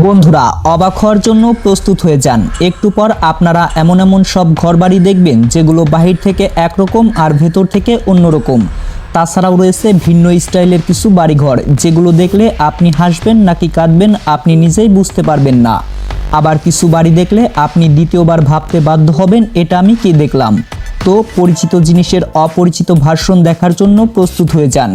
বন্ধুরা, অবাক হওয়ার জন্য প্রস্তুত হয়ে যান। একটু পর আপনারা এমন এমন সব ঘরবাড়ি দেখবেন, যেগুলো বাহির থেকে একরকম আর ভেতর থেকে অন্যরকম। তাছাড়াও রয়েছে ভিন্ন স্টাইলের কিছু বাড়িঘর, যেগুলো দেখলে আপনি হাসবেন নাকি কাঁদবেন আপনি নিজেই বুঝতে পারবেন না। আবার কিছু বাড়ি দেখলে আপনি দ্বিতীয়বার ভাবতে বাধ্য হবেন, এটা আমি কি দেখলাম? তো পরিচিত জিনিসের অপরিচিত ভার্সন দেখার জন্য প্রস্তুত হয়ে যান।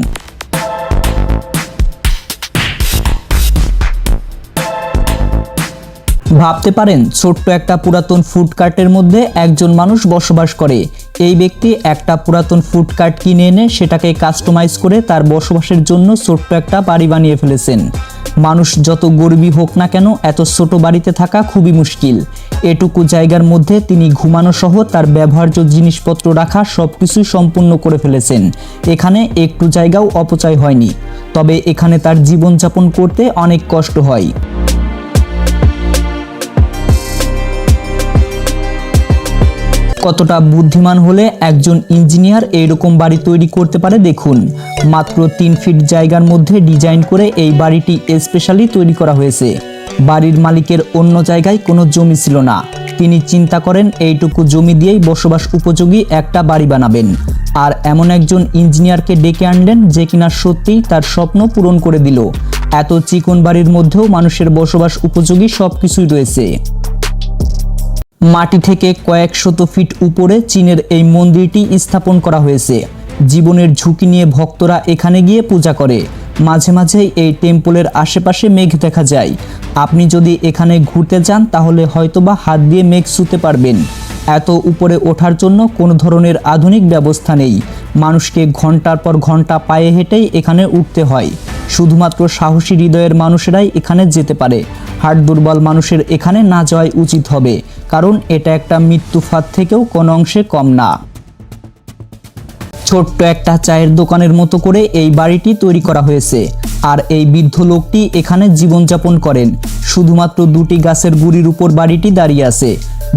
ভাবতে পারেন, ছোট্ট একটা পুরাতন ফুড কার্টের মধ্যে একজন মানুষ বসবাস করে। এই ব্যক্তি একটা পুরাতন ফুড কার্ট কিনে এনে সেটাকে কাস্টমাইজ করে তার বসবাসের জন্য ছোট্ট একটা বাড়ি বানিয়ে ফেলেছেন। মানুষ যত গরিবই হোক না কেন, এত ছোট বাড়িতে থাকা খুবই মুশকিল। এটুকু জায়গার মধ্যে তিনি ঘুমানো সহ তার ব্যবহার্য জিনিসপত্র রাখা সব কিছুই সম্পূর্ণ করে ফেলেছেন। এখানে একটু জায়গাও অপচয় হয়নি। তবে এখানে তার জীবনযাপন করতে অনেক কষ্ট হয়। কতটা বুদ্ধিমান হলে একজন ইঞ্জিনিয়ার এইরকম বাড়ি তৈরি করতে পারে দেখুন। মাত্র তিন ফিট জায়গার মধ্যে ডিজাইন করে এই বাড়িটি স্পেশালি তৈরি করা হয়েছে। বাড়ির মালিকের অন্য জায়গায় কোনো জমি ছিল না। তিনি চিন্তা করেন এইটুকু জমি দিয়েই বসবাস উপযোগী একটা বাড়ি বানাবেন। আর এমন একজন ইঞ্জিনিয়ারকে ডেকে আনলেন যে কিনা সত্যিই তার স্বপ্ন পূরণ করে দিল। এত চিকন বাড়ির মধ্যেও মানুষের বসবাস উপযোগী সব কিছুই রয়েছে। মাটি থেকে কয়েক শত ফিট উপরে চীনের এই মন্দিরটি স্থাপন করা হয়েছে। জীবনের ঝুঁকি নিয়ে ভক্তরা এখানে গিয়ে পূজা করে। মাঝে মাঝে এই টেম্পলের আশেপাশে মেঘ দেখা যায়। আপনি যদি এখানে ঘুরতে যান তাহলে হয়তোবা হাত দিয়ে মেঘ ছুতে পারবেন। এত উপরে ওঠার জন্য কোনো ধরনের আধুনিক ব্যবস্থা নেই। মানুষকে ঘণ্টার পর ঘণ্টা পায়ে হেঁটেই এখানে উঠতে হয়। শুধুমাত্র সাহসী হৃদয়ের মানুষেরাই এখানে যেতে পারে। হাট দুর্বল মানুষের এখানে না যাওয়াই উচিত হবে। কারণ এটা একটা মৃত্যু ফাঁদ থেকেও কোনো অংশে কম না। ছোট্ট একটা চায়ের দোকানের মতো করে এই বাড়িটি তৈরি করা হয়েছে। আর এই বৃদ্ধ লোকটি এখানে জীবনযাপন করেন। শুধুমাত্র দুটি গাছের গুড়ির উপর বাড়িটি দাঁড়িয়ে আছে।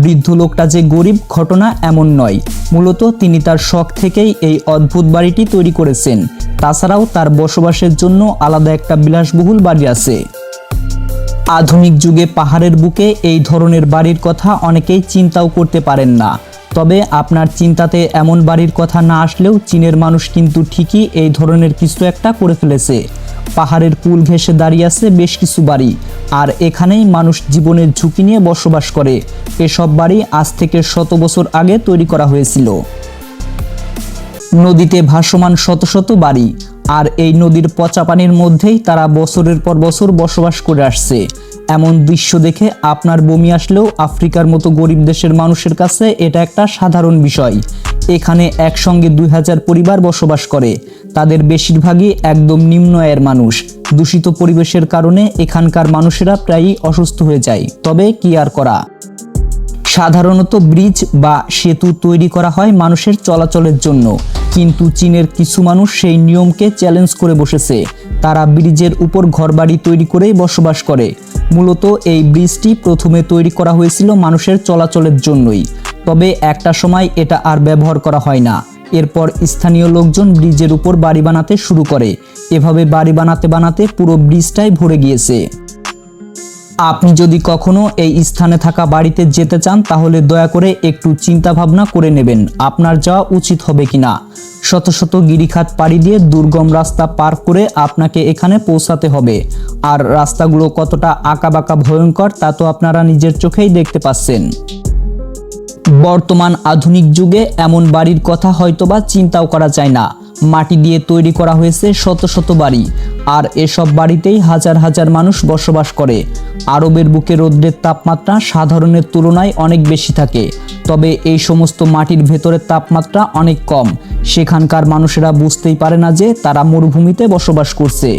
বৃদ্ধ লোকটা যে গরিব, ঘটনা এমন নয়। মূলত তিনি তার শখ থেকেই এই অদ্ভুত বাড়িটি তৈরি করেছেন। তাছাড়াও তার বসবাসের জন্য আলাদা একটা বিলাসবহুল বাড়ি আছে। আধুনিক যুগে পাহাড়ের বুকে এই ধরনের বাড়ির কথা অনেকেই চিন্তাও করতে পারেন না। তবে আপনার চিন্তাতে এমন বাড়ির কথা না আসলেও চীনের মানুষ কিন্তু ঠিকই এই ধরনের কিছু একটা করে ফেলেছে। পাহাড়ের পুল ঘেঁষে দাঁড়িয়ে আছে বেশ কিছু বাড়ি, আর এখানেই মানুষ জীবনের ঝুঁকি নিয়ে বসবাস করে। এসব বাড়ি আজ থেকে শত বছর আগে তৈরি করা হয়েছিল। নদীতে ভাসমান শত শত বাড়ি আর এই নদীর পচা পানির মধ্যেই তারা বছরের পর বছর বসবাস করে আসছে। এমন দৃশ্য দেখে আপনার বমি আসলেও আফ্রিকার মতো গরিব দেশের মানুষের কাছে এটা একটা সাধারণ বিষয়। এখানে একসঙ্গে দুই হাজার পরিবার বসবাস করে। তাদের বেশিরভাগই একদম নিম্ন আয়ের মানুষ। দূষিত পরিবেশের কারণে এখানকার মানুষেরা প্রায়ই অসুস্থ হয়ে যায়। তবে কি আর করা? সাধারণত ব্রিজ বা সেতু তৈরি করা হয় মানুষের চলাচলের জন্য। কিন্তু চীনের কিছু মানুষ সেই নিয়মকে চ্যালেঞ্জ করে বসেছে। তারা ব্রিজের উপর ঘরবাড়ি তৈরি করেই বসবাস করে। মূলত এই ব্রিজটি প্রথমে তৈরি করা হয়েছিল মানুষের চলাচলের জন্যই। তবে একটা সময় এটা আর ব্যবহার করা হয় না। এরপর স্থানীয় লোকজন ব্রিজের উপর বাড়ি বানাতে শুরু করে। এভাবে বাড়ি বানাতে বানাতে পুরো ব্রিজটাই ভরে গিয়েছে। আপনি যদি কখনো এই স্থানে থাকা বাড়িতে যেতে চান, তাহলে দয়া করে একটু চিন্তা ভাবনা করে নেবেন। আপনার যাওয়া উচিত হবে কিনা? শত শত গিরিখাত পাড়ি দিয়ে দুর্গম রাস্তা পার করে আপনাকে এখানে পৌঁছাতে হবে। আর রাস্তাগুলো কতটা আঁকাবাঁকা ভয়ঙ্কর, তা তো আপনারা নিজের চোখেই দেখতে পাচ্ছেন। বর্তমান আধুনিক যুগে এমন বাড়ির কথা হয়তোবা চিন্তাও করা যায় না। মাটি দিয়ে তৈরি করা হয়েছে শত শত বাড়ি। আর এসব বাড়িতেই হাজার হাজার মানুষ বসবাস করে। আরবের বুকে রৌদ্রের তাপমাত্রা সাধারণের তুলনায় অনেক বেশি থাকে। তবে এই সমস্ত মাটির ভেতরের তাপমাত্রা অনেক কম। সেখানকার মানুষেরা বুঝতেই পারে না যে তারা মরুভূমিতে বসবাস করছে।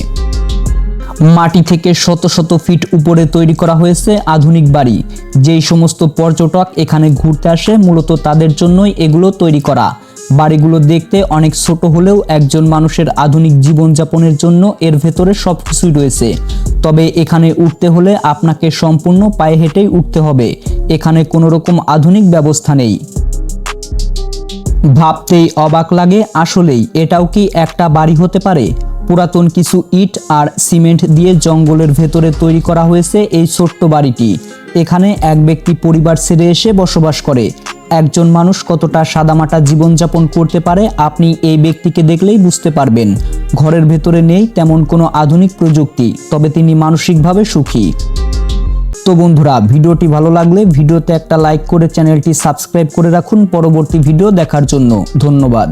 মাটি থেকে শত শত ফিট উপরে তৈরি করা হয়েছে আধুনিক বাড়ি। যেই সমস্ত পর্যটক এখানে ঘুরতে আসে, মূলত তাদের জন্যই এগুলো তৈরি করা। বাড়িগুলো দেখতে অনেক ছোট হলেও একজন মানুষের আধুনিক জীবনযাপনের জন্য এর ভেতরে সব কিছুই রয়েছে। তবে এখানে উঠতে হলে আপনাকে সম্পূর্ণ পায়ে হেঁটেই উঠতে হবে। এখানে কোনো রকম আধুনিক ব্যবস্থা নেই। ভাবতেই অবাক লাগে, আসলেই এটাও কি একটা বাড়ি হতে পারে? পুরাতন কিছু ইট আর সিমেন্ট দিয়ে জঙ্গলের ভেতরে তৈরি করা হয়েছে এই ছোট্ট বাড়িটি। এখানে এক ব্যক্তি পরিবার ছেড়ে এসে বসবাস করে। একজন মানুষ কতটা সাদামাটা জীবনযাপন করতে পারে আপনি এই ব্যক্তিকে দেখলেই বুঝতে পারবেন। ঘরের ভেতরে নেই তেমন কোনো আধুনিক প্রযুক্তি, তবে তিনি মানসিকভাবে সুখী। তো বন্ধুরা, ভিডিওটি ভালো লাগলে ভিডিওতে একটা লাইক করে চ্যানেলটি সাবস্ক্রাইব করে রাখুন। পরবর্তী ভিডিও দেখার জন্য ধন্যবাদ।